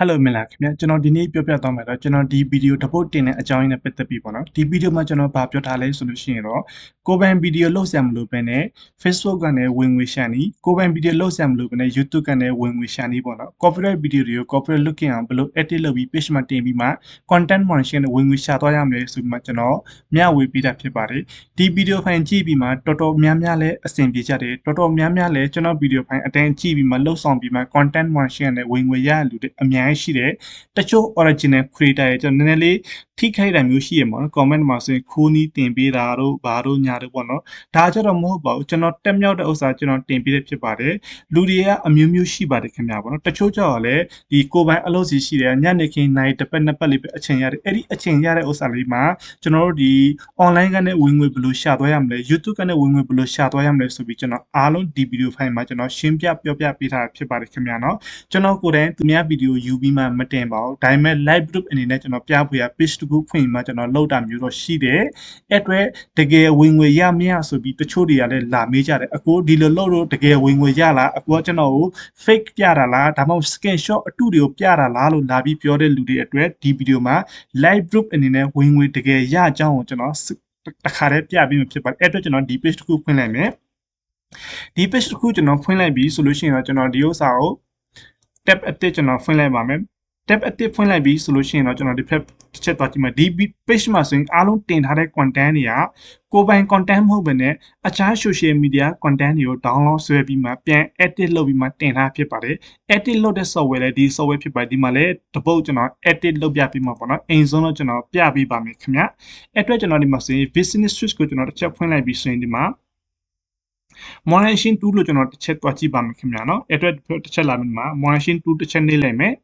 Hello မင်္ဂလာခင်ဗျာကျွန်တော်ဒီနေ့ပြောပြသွားမှာတော့ကျွန်တော်ဒီဗီဒီယိုတစ်ပုတ်တင်တဲ့အကြောင်းရင်းနဲ့ပတ်သက်ပြီးပေါ့နော်ဒီဗီဒီယိုမှာကျွန်တော်ဗာပြောထားလဲဆိုလို့ရှိရင်တော့ကိုယ်ပိုင်ဗီဒီယိုလုပ်ဆရာမလို့ပဲနဲ့ Facebook ကနေဝင်ငွေရှာနေကိုယ်ပိုင်ဗီဒီယိုလုပ်ဆရာမလို့ပဲနဲ့ YouTube ကနေဝင်ငွေရှာနေပေါ့နော် copyright ဗီဒီယိုတွေကို copyright looking အောင်ဘယ်လို edit လုပ်ပြီး page မှာတင်ပြီးမှ content moderation နဲ့ဝင်ငွေရှာသွားရမလဲဆိုပြီးမှကျွန်တော်မျှဝေပေးတာဖြစ်ပါတယ်ဒီဗီဒီယိုဖိုင်ကြည့်ပြီးမှတော်တော်များများလဲအဆင်ပြေကြတယ်တော်တော်များများလဲကျွန်တော်ဗီဒီယိုဖိုင်အတန်းကြည့်ပြီးမှလှုပ်ဆောင်ပြီးမှ content moderation နဲ့ဝင်ငွေရတဲ့လူတွေအများကြီးရှိတယ်တချို့ original creator တွေကျွန်တော်နည်းနည်းလေးထိခိုက်တာမျိုးရှိရမှာနော် comment မှာဆိုရင်ခိုးနီးတင်ပေးတာတို့ဘာတို့ညာတို့ပေါ့နော်ဒါကြတော့မဟုတ်ပါဘူးကျွန်တော်တက်မြောက်တဲ့ဥစ္စာကျွန်တော်တင်ပေးတဲ့ဖြစ်ပါတယ်လူတွေကအမျိုးမျိုးရှိပါတယ်ခင်ဗျာပေါ့နော်တချို့ကြောင့်လည်းဒီကိုယ်ပိုင်အလုပ်စီရှိတယ်ညနေခင်းနိုင်တစ်ပတ်နှစ်ပတ်လေးပဲအချိန်ရတယ်အဲ့ဒီအချိန်ရတဲ့ဥစ္စာလေးမှာကျွန်တော်တို့ဒီ online ကနေဝင်ငွေဘယ်လိုရှာသွားရမလဲ YouTube ကနေဝင်ငွေဘယ်လိုရှာသွားရမလဲဆိုပြီးကျွန်တော်အားလုံးဒီဗီဒီယိုဖိုင်မှာကျွန်တော်ရှင်းပြပြောပြပေးထားဖြစ်ပါတယ်ခင်ဗျာနော်ကျွန်တော်ကိုယ်တိုင်သူများဗီဒီယိုယူပြီးမှမတင်ပါဘူးဒါပေမဲ့ live group အနေနဲ့ကျွန်တော်ပြဖို့ရ page တစ်ခုဖွင့်ပြီးမှကျွန်တော်လုပ်တာမျိုးတော့ရှိတယ်အဲ့အတွက်တကယ်ဝင်ငွေရမရဆိုပြီးတချို့တွေကလည်းလာမေးကြတယ်အကိုဒီလိုလုပ်လို့တကယ်ဝင်ငွေရလားအကိုကကျွန်တော်ကို fake ပြတာလားဒါမှမဟုတ် screenshot အတုတွေကိုပြတာလားလို့လာပြီးပြောတဲ့လူတွေအတွက်ဒီဗီဒီယိုမှာ live group အနေနဲ့ဝင်ငွေတကယ်ရအကြောင်းကိုကျွန်တော်တခါတည်းပြပြီးမှဖြစ်ပါတယ်အဲ့အတွက်ကျွန်တော်ဒီ page တစ်ခုဖွင့်လိုက်မယ်ဒီ page တစ်ခုကျွန်တော်ဖွင့်လိုက်ပြီဆိုလို့ရှိရင်တော့ကျွန်တော်ဒီဥစ္စာကို tab အတစ်ကျွန်တော်ဖွင့်လိုက်ပါမယ် tab အတစ်ဖွင့်လိုက်ပြီဆိုလို့ရှိရင်တော့ကျွန်တော်ဒီဖက်တစ်ချက်သွားကြည့်မယ်ဒီ page မှာဆိုရင်အားလုံးတင်ထားတဲ့ content တွေကကိုယ်ပိုင် content မဟုတ်ဘဲနဲ့အခြား social media content တွေကို download ဆွဲပြီးမှပြန် edit လုပ်ပြီးမှတင်ထားဖြစ်ပါတယ် edit လုပ်တဲ့ software လည်းဒီ software ဖြစ်ပါတယ်ဒီမှာလည်းတပုတ်ကျွန်တော် edit လုပ်ပြပြီးမှပေါ့နော်အိမ်ဆုံးတော့ကျွန်တော်ပြပေးပါမယ်ခင်ဗျအဲ့အတွက်ကျွန်တော်ဒီမှာဆိုရင် business switch ကိုကျွန်တော်တစ်ချက်ဖွင့်လိုက်ပြီးဆိုရင်ဒီမှာ moderation tool လို့ကျွန်တော်တစ်ချက်တွားကြည့်ပါမယ်ခင်ဗျာနော်အဲ့အတွက်တစ်ချက်လာပြီးမှာ moderation tool တစ်ချက်နေလိုက်မယ်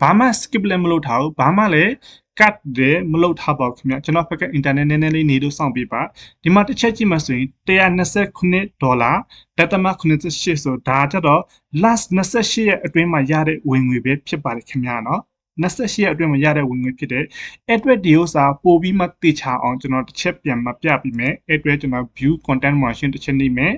ဘာမှ skip လည်းမလုပ်ထားဘူးဘာမှလည်း cut တယ်မလုပ်ထားပါဘူးခင်ဗျာကျွန်တော်ဘက်က internet နည်းနည်းလေးနေလို့စောင့်ပေးပါဒီမှာတစ်ချက်ကြည့်မှဆိုရင်129ဒေါ်လာဒသမ98ဆိုဒါကြတော့ last 28ရက်အတွင်းမှာရတဲ့ဝင်ငွေပဲဖြစ်ပါတယ်ခင်ဗျာနော် 28ရက်အတွင်းမှာရတဲ့ဝင်ငွေဖြစ်တဲ့အဲ့အတွက်ဒီဥစ္စာပို့ပြီးမှတေချာအောင်ကျွန်တော်တစ်ချက်ပြန်မပြပြီးမယ်အဲ့အတွက်ကျွန်တော် view content moderation တစ်ချက်နေမယ်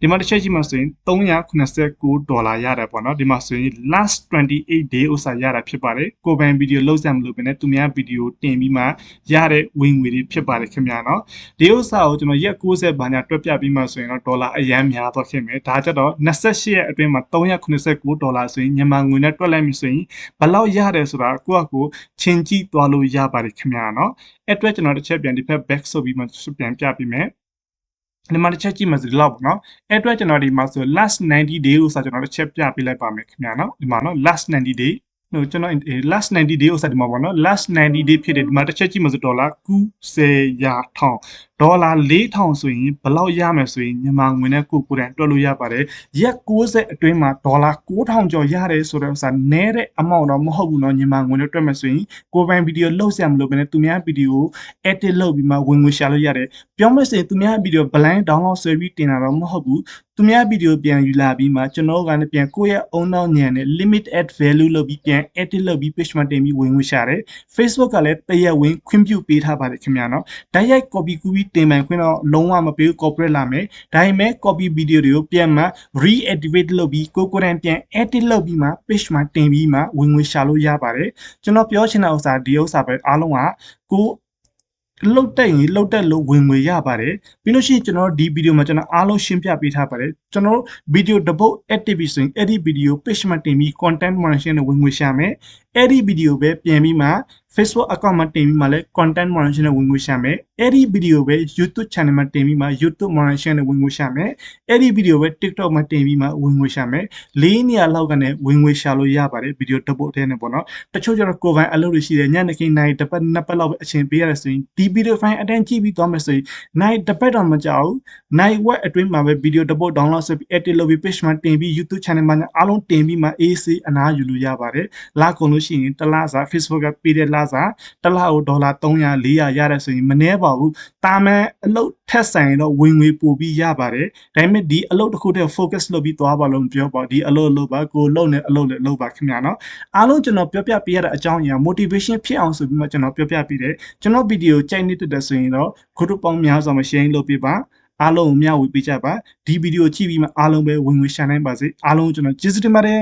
ဒီမှာတစ်ချက်ကြည့်မှဆိုရင်389ဒေါ်လာရတယ်ပေါ့နော်ဒီမှာဆိုရင် last 28 day ဥစ္စာရတာဖြစ်ပါတယ်ကိုပိုင်ဗီဒီယိုလောက်စံမလို့ပဲねသူများဗီဒီယိုတင်ပြီးမှရတဲ့ဝင်ငွေတွေဖြစ်ပါတယ်ခင်ဗျာနော်ဒီဥစ္စာကိုကျွန်တော်ရက်60ဘာညာတွက်ပြပြီးမှဆိုရင်တော့ဒေါ်လာအရန်များသွားခင်မယ်ဒါကြတော့28ရက်အတွင်းမှာ389ဒေါ်လာဆိုရင်မြန်မာငွေနဲ့တွက်လိုက်ပြီဆိုရင်ဘယ်လောက်ရတယ်ဆိုတာကိုယ့်အကိုချင်းကြည့်သွားလို့ရပါတယ်ခင်ဗျာနော်အဲ့အတွက်ကျွန်တော်တစ်ချက်ပြန်ဒီဖက် back ဆိုပြီးမှပြန်ပြပေးမယ် ဒီမှာတစ်ချက်ကြည့်မှဆိုဒီလောက်ပေါ့နော်အဲ့အတွက်ကျွန်တော်ဒီမှာဆို last 90 day ကိုဆိုကျွန်တော်တစ်ချက်ပြပေးလိုက်ပါမယ်ခင်ဗျာနော်ဒီမှာနော် last 90 day ဟိုကျွန်တော် last 90 day ကိုစဒီမှာပေါ့နော် last 90 day ဖြစ်တယ်ဒီမှာတစ်ချက်ကြည့်မှဆိုဒေါ်လာ90ရာထောင် ဒေါ်လာ4000ဆိုရင်ဘယ်လောက်ရမယ်ဆိုရင်မြန်မာငွေနဲ့ကိုကိုယ်တိုင်တွက်လို့ရပါတယ်ရက်60အတွင်းမှာဒေါ်လာ9000ကျော်ရတယ်ဆိုတော့ဥစားနဲတဲ့ amount တော့မဟုတ်ဘူးเนาะမြန်မာငွေနဲ့တွက်မယ်ဆိုရင်ကိုပိုင်ဗီဒီယိုလုပ်ဆရာမလို့ပဲねသူများဗီဒီယို edit လုပ်ပြီးမှဝင်ငွေရှာလို့ရတယ်ပြောမယ်ဆိုရင်သူများဗီဒီယို blind download ဆွဲပြီးတင်တာတော့မဟုတ်ဘူးသူများဗီဒီယိုပြန်ယူလာပြီးမှကျွန်တော်ကလည်းပြန်ကိုယ့်ရဲ့အုံနောက်ညံနဲ့ limit add value လုပ်ပြီးပြန် edit လုပ်ပြီး page မှာတင်ပြီးဝင်ငွေရှာတယ် Facebook ကလည်းတရက်ဝင်ခွင့်ပြုပေးထားပါတယ်ခင်ဗျာနော်ဓာတ်ရိုက် copy ကူပြီး တင်ပိုင်ခွင့်တော့လုံးဝမပေးဘူး corporate လာမယ်ဒါပေမဲ့ copy video တွေကိုပြန်မှ reactivate လုပ်ပြီးကိုကိုယ်တိုင်ပြန် edit လုပ်ပြီးမှ page မှာတင်ပြီးမှဝင်ငွေရှာလို့ရပါတယ်ကျွန်တော်ပြောချင်တဲ့ဥစ္စာဒီဥစ္စာပဲအားလုံးကကိုလှုပ်တက်ရင်လှုပ်တက်လို့ဝင်ငွေရပါတယ်ပြီးလို့ရှိရင်ကျွန်တော်ဒီဗီဒီယိုမှာကျွန်တော်အားလုံးရှင်းပြပေးထားပါတယ်ကျွန်တော်ဗီဒီယိုတစ်ပုတ် active ဆိုရင်အဲ့ဒီဗီဒီယို page မှာတင်ပြီး content moderation နဲ့ဝင်ငွေရှာမယ်အဲ့ဒီဗီဒီယိုပဲပြန်ပြီးမှ Facebook account မှာတင်ပြီးမှလည်း content moderation နဲ့ဝင်ငွေရှာမယ်အဲ့ဒီဗီဒီယိုပဲ YouTube channel မှာတင်ပြီးမှ YouTube moderation နဲ့ဝင်ငွေရှာမယ်အဲ့ဒီဗီဒီယိုပဲ TikTok မှာတင်ပြီးမှဝင်ငွေရှာမယ်လေးနေရာလောက်ကနေဝင်ငွေရှာလို့ရပါတယ်ဗီဒီယိုတစ်ပုတ်တည်းနဲ့ပေါ့နော်တချို့ကျတော့ကိုယ်ပိုင်အလုပ်တွေရှိတယ်ညနေခင်းနိုင်တစ်ပတ်နှစ်ပတ်လောက်ပဲအချိန်ပေးရတယ်ဆိုရင်ဒီဗီဒီယိုဖိုင်အတန်းကြည့်ပြီးသွားမယ်ဆိုရင်နိုင်တစ်ပတ်တော့မကြောက်ဘူးနိုင်ဝက်အတွင်းမှာပဲဗီဒီယိုတစ်ပုတ် download ဆက်ပြီး edit လုပ်ပြီး page မှာတင်ပြီး YouTube channel မှာအားလုံးတင်ပြီးမှ AC အနားယူလို့ရပါတယ်လာကုန်လို့ရှိရင်တစ်လစာ Facebook ကပေးတဲ့လစာတစ်လကိုဒေါ်လာ300 400ရတယ်ဆိုရင်မနှဲပါဘူးတာမန်အလုပ်ထက်ဆိုင်တော့ဝင်ငွေပို့ပြီးရပါတယ်ဒါပေမဲ့ဒီအလုပ်တစ်ခုတည်း focus လုပ်ပြီးသွားပါလို့ပြောပါဒီအလုပ်လုပ်ပါကိုလုပ်နေအလုပ်လည်းလုပ်ပါခင်ဗျာနော်အားလုံးကျွန်တော်ပြောပြပေးရတဲ့အကြောင်းအရာ motivation ဖြစ်အောင်ဆိုပြီးမှကျွန်တော်ပြောပြပေးတယ်ကျွန်တော်ဗီဒီယိုကြိုက်နေတဲ့ဆိုရင်တော့ group ပေါင်းများစွာမှာ share လုပ်ပေးပါအားလုံးကိုမျှဝေပေးကြပါဒီဗီဒီယိုကြည့်ပြီးမှအားလုံးပဲဝင်ငွေရှာနိုင်ပါစေအားလုံးကျွန်တော်ကျေးဇူးတင်ပါတယ်